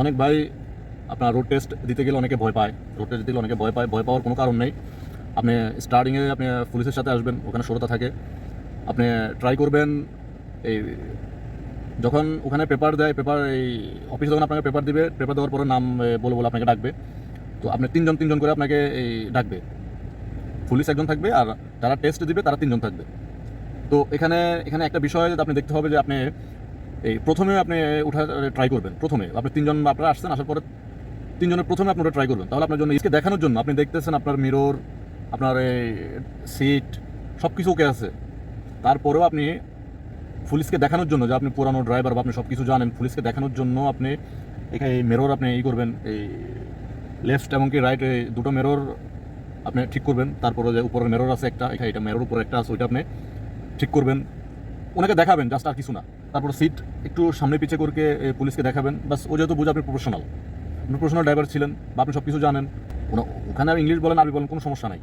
অনেক ভাই আপনার রোড টেস্ট দিতে গেলে অনেকে ভয় পায়। রোড টেস্ট দিতে গেলে অনেকে ভয় পায়, ভয় পাওয়ার কোনো কারণ নেই। আপনি স্টার্টিংয়ে আপনি পুলিশের সাথে আসবেন, ওখানে সরতা থাকে। আপনি ট্রাই করবেন, এই যখন ওখানে পেপার দেয় পেপার এই অফিসে যখন আপনাকে পেপার দিবে পেপার দেওয়ার পরে নাম বলে বলে আপনাকে ডাকবে। তো আপনি তিনজন তিনজন করে আপনাকে এই ডাকবে। পুলিশ একজন থাকবে আর যারা টেস্ট দিবে, তারা তিনজন থাকবে। তো এখানে এখানে একটা বিষয় আপনি দেখতে হবে যে আপনি এই প্রথমে আপনি উঠার ট্রাই করবেন, প্রথমে। আপনি তিনজন আপনারা আসছেন, আসার পরে তিনজনের প্রথমে আপনি ওটা ট্রাই করবেন। তাহলে আপনার জন্য ইসকে দেখানোর জন্য আপনি দেখতেছেন আপনার মিরর আপনার এই সিট সব কিছু ওকে আছে। তারপরেও আপনি পুলিশকে দেখানোর জন্য, যে আপনি পুরানো ড্রাইভার বা আপনি সব কিছু জানেন পুলিশকে দেখানোর জন্য আপনি এখানে মেরর আপনি ই করবেন, এই লেফট এবং কি রাইট এই দুটো মেরর আপনি ঠিক করবেন। তারপরে যে উপরে মেরর আছে একটা, এখানে এটা মেরর উপরে একটা আছে, ওইটা আপনি ঠিক করবেন। ওনাকে দেখাবেন জাস্ট আর কিছু না। তারপর সিট একটু সামনে পিছিয়ে করকে পুলিশকে দেখাবেন। বাস, ও যেহেতু বুঝে আপনি প্রফেশনাল আপনি প্রফেশনাল ড্রাইভার ছিলেন, বা আপনি সব কিছু জানেন ওখানে আপনি ইংলিশ বলেন, আরবি বলেন, কোনো সমস্যা নাই।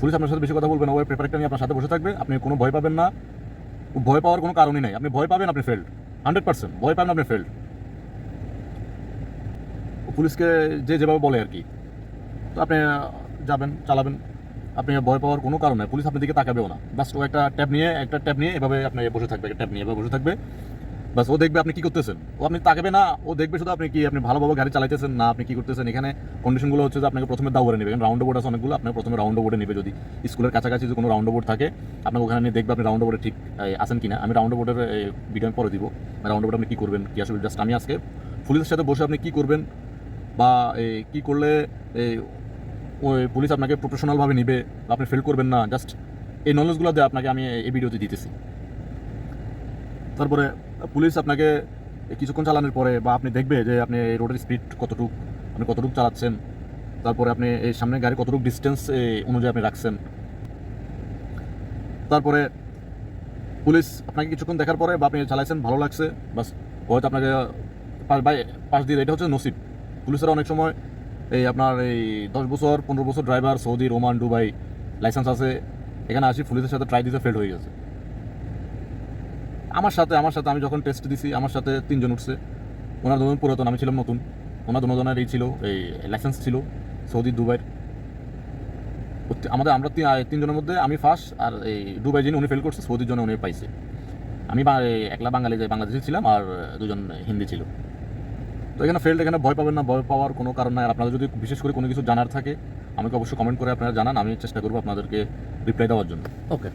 পুলিশ আপনার সাথে বেশি কথা বলবেন ওই পেপারটা নিয়ে আপনার সাথে বসে থাকবে। আপনি কোনো ভয় পাবেন না। ভয় পাওয়ার কোনো কারণই নাই। আপনি ভয় পাবেন, আপনি ফেল্ড হান্ড্রেড পার্সেন্ট ভয় পাবেন, আপনি ফেল্ড পুলিশকে যে যেভাবে বলে আর কি। তো আপনি যাবেন, চালাবেন। আপনি ভয় পাওয়ার কোনো কারণ নাই। পুলিশ আপনার দিকে তাকাবেও না। বাস ও একটা ট্যাব নিয়ে, একটা ট্যাব নিয়ে এভাবে আপনি বসে থাকবে, একটা ট্যাব নিয়ে এভাবে বসে থাকবে। বাস ও দেখবে আপনি কি করতেছেন। ও আপনি তাকাবে না, ও দেখবে শুধু আপনি কি, আপনি ভালোভাবে গাড়ি চালাইতেছেন না, আপনি কি করতেছেন। এখানে কন্ডিশনগুলো হচ্ছে যে আপনাকে প্রথমে দাউরে নেবে। রাউন্ড বোর্ড আছে অনেকগুলো, আপনাকে প্রথমে রাউন্ড বোর্ডে নেবে যদি। স্কুলের কাছাকাছি যদি কোনো রাউন্ড বোর্ড থাকে, আপনাকে ওখানে নিয়ে দেখবে আপনি রাউন্ড বোর্ডে ঠিক আছেন কিনা। আমি রাউন্ড বোর্ডের আমি পরে দিব। রাউন্ড বোর্ডে আপনি কি করবেন, কি আসলে জাস্ট আমি আজকে। পুলিশের সাথে বসে আপনি কি করবেন, বা কি করলে ওই পুলিশ আপনাকে প্রফেশনালভাবে নিবে, আপনি ফেল করবেন না জাস্ট এই নলেজগুলো দিয়ে আপনাকে আমি এই ভিডিওতে দিতেছি। তারপরে পুলিশ আপনাকে কিছুক্ষণ চালানোর পরে বা আপনি দেখবে যে আপনি এই রোডের স্পিড কতটুকু, আপনি কতটুকু চালাচ্ছেন, তারপরে আপনি এই সামনে গাড়ি কতটুকু ডিস্টেন্স অনুযায়ী আপনি রাখছেন। তারপরে পুলিশ আপনাকে কিছুক্ষণ দেখার পরে বা আপনি চালাইছেন, ভালো লাগছে, বাস হয়তো আপনাকে বাই পাশ দিয়ে, এটা হচ্ছে নসিব। পুলিশের অনেক সময় এই আপনার এই দশ বছর, পনেরো বছর ড্রাইভার সৌদি রোমান দুবাই লাইসেন্স আছে। এখানে আসি, পুলিশের সাথে ট্রাই দিতে ফেল হয়ে গেছে। আমার সাথে আমার সাথে আমি যখন টেস্ট দিছি, আমার সাথে তিনজন উঠছে। ওনার দুজন পুরাতন, আমি ছিলাম নতুন। ওনার দুজনের এই ছিল, এই লাইসেন্স ছিল, সৌদি, দুবাইয়ের। আমাদের, আমরা তিনজনের মধ্যে আমি ফার্স্ট আর এই দুবাই যিনি, উনি ফেল করছে, সৌদির জন্য উনি পাইছে। আমি একলা বাঙালি বাংলাদেশি ছিলাম আর দুজন হিন্দি ছিল। তো এখানে ফেল্ড এখানে ভয় পাবেন না, ভয় পাওয়ার কোনো কারণ নাই। আপনাদের যদি বিশেষ করে কোনো কিছু জানার থাকে, আমাকে অবশ্যই কমেন্ট করে আপনারা জানান, আমি চেষ্টা করব আপনাদেরকে রিপ্লাই দেওয়ার জন্য। ওকে